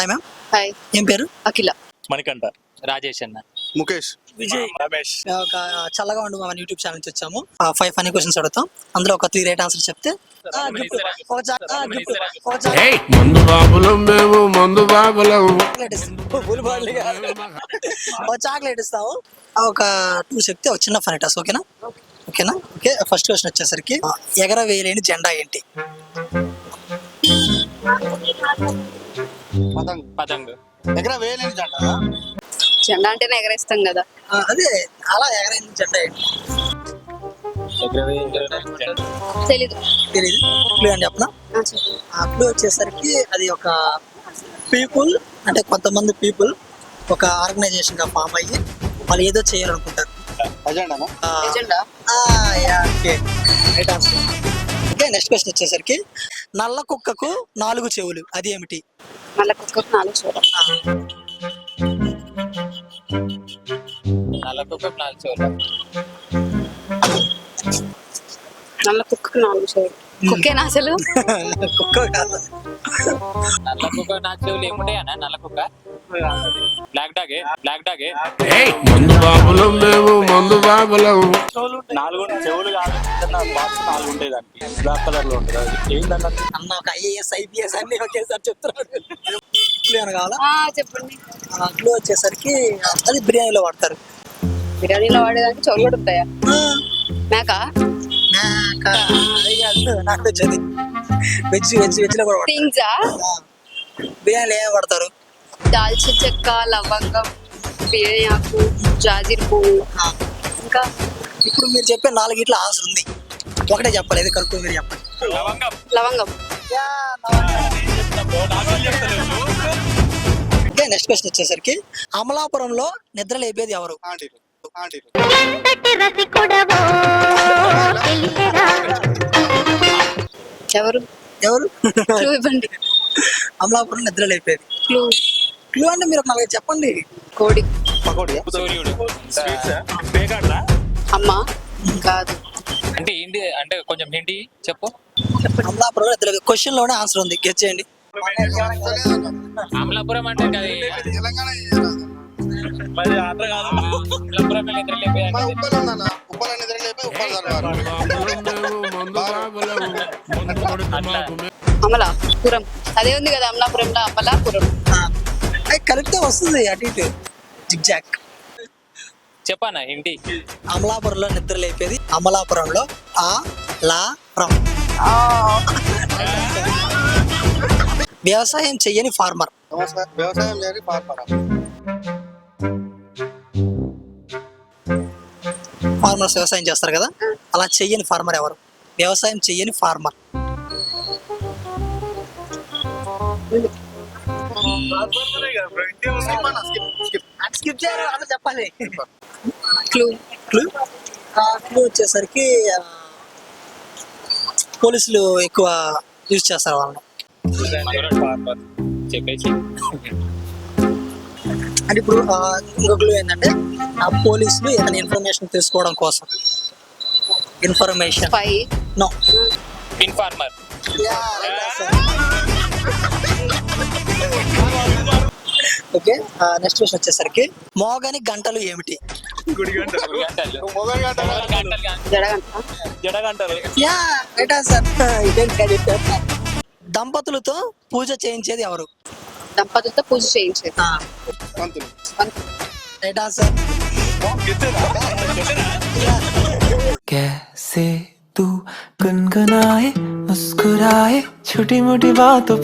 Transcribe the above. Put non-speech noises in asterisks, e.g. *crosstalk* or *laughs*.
Hi ma'am hi ఏం పేరు? అఖిల. మణికంఠ. రాజేష్ అన్న. ముఖేష్. విజయ్. రమేష్. ఒక చల్లగా ఉండు మన యూట్యూబ్ ఛానల్ నుంచి వచ్చాము. ఫైవ్ ఫనీ క్వశ్చన్స్ అడుగుతాం. అందులో ఒక త్రీ రైట్ ఆన్సర్ చెప్తే మందు బాబులం మేము మందు బాబులం చాక్లెట్. ఒక ఇస్తాము. ఒక టూ చెప్తే ఒక చిన్న ఫనీ టాస్ ఓకేనా ఓకేనా ఓకే ఫస్ట్ క్వశ్చన్ వచ్చేసరికి ఎగర వేయలేని జెండా ఏంటి? పతంగ్. పతంగ్. దగ్గర వేయలేని జంట జెండా అంటేనే ఎగరేస్తాం కదా. అదే అలా ఎగరైన జెండా తెలీదు. తెలియదు క్లూ అని చెప్పనా? ఆ, క్లూ వచ్చేసరికి అది ఒక పీపుల్ అంటే కొంతమంది పీపుల్ ఒక ఆర్గనైజేషన్గా ఫామ్ అయ్యి వాళ్ళు ఏదో చేయాలనుకుంటారు. ఎజెండా ఆ, yeah, okay. Right answer okay next question వచ్చేసరికి నల్ల కుక్కకు నాలుగు చెవులు అది ఏమిటి? మళ్ళీ కుక్కకు నాలుగు చూడ నల్ల కుక్క నాలుగు చెవులు? నల్ల కుక్కకు నాలుగు చెవులు. కుక్కేనా అసలు కుక్క కాదు నల్ల కుక్క నాలుగు చెవులు ఏముంటాయి అన్న నల్ల కుక్క బ్లాక్ డాగే బ్లాక్ డాగే మందు బాబులం మేము మందు బాబులం నాలుగు చెవులు కాదు బాక్స్ నాలుగు ఉంటాయి దానికి బ్లాక్ కలర్లో ఉంటుంది అది ఏంటన్నా అన్న ఒక ఐఏఎస్ ఐపీఎస్ అన్ని ఒకేసారి చెప్తున్నాడు కావాలా ఆ, చెప్పండి. క్లూ వచ్చేసరికి అది బిర్యానీలో వాడతారు. బిర్యానీలో వాడేదానికి చెవులు కూడా ఉంటాయా? మేక? నాకు వచ్చేది వెజ్ వెజ్ వెజ్లో కూడా ఆ, బిర్యానీలో ఏం వాడతారు. దాల్చిన చెక్క లవంగం బిర్యానీ ఆకు జాజిర్ పువ్వు. ఆ, ఇంకా? ఇప్పుడు మీరు చెప్పే నాలుగిట్ల ఆన్సర్ ఉంది. ఒకటే చెప్పాలి ఏది కరెక్ట్ మీరు చెప్పండి. లవంగం. లవంగం. నెక్స్ట్ క్వశ్చన్ వచ్చేసరికి అమలాపురంలో నిద్ర లేపేది ఎవరు? ఆంటీలు. ఆంటీలు. ఎవరు? ఎవరు? *laughs* క్లూ ఇవ్వండి. అమలాపురం నిద్ర లేపేది క్లూ క్లూ అంటే మీరు నాలుగు చెప్పండి. కోడి. పకోడియా సూర్యుడు. స్వీట్స్ పేకాడ్లా అమ్మ కాదు. అంటే ఏంటి అంటే కొంచెం ఏంటి? చెప్పు. అమలాపురం నిద్ర క్వశ్చన్లోనే ఆన్సర్ ఉంది. గెస్ చేయండి. అమలాపురం అంటే అది. తెలంగాణ మరి కాదు. అమలాపురం నిద్ర లేపే ఉప్పల్ నిద్ర లేపి ఉప్పల్ అమలాపురం అదే ఉంది కదా అమలాపురంలో అమలాపురం. కరెక్ట్ వస్తుంది అటు ఇటు. జిగ్జాక్ చెప్పానా ఏంటి? అమలాపురంలో నిద్ర లేపేది అమలాపురంలో ఆ లా రం. వ్యవసాయం చెయ్యని ఫార్మర్. వ్యవసాయం చేయాలి పార్పరా ఫార్మర్స్ వ్యవసాయం చేస్తారు కదా? అలా చెయ్యని ఫార్మర్ ఎవరు? వ్యవసాయం చెయ్యని ఫార్మర్. స్కిప్ చేయాలి అందరూ చెప్పాలి క్లూ క్లూ క్లూ వచ్చేసరికి పోలీసులు ఎక్కువ యూజ్ చేస్తారు వాళ్ళని చెప్పేసి అంటే ఇప్పుడు ఆ, ఇంకో క్లూ ఏంటంటే ఆ పోలీసులు ఏదైనా ఇన్ఫర్మేషన్ తెలుసుకోవడం కోసం information five no informer okay next question వచ్చేసరికి మోగని గంటలు ఏమిటి గుడి గంటలు గంటలు మొబైల్ గంట గంటలు కాదు. జడగంట జడగంటలు యా రైట్ ఆన్సర్ ఇదేం కాదు దంపతులతో పూజ చేయించేది ఎవరు దంపతులతో పూజ చేయించేది పంతులు రైట్ ఆన్సర్ कैसे तू गुनगुनाए मुस्कुराए छोटी मोटी बातों पे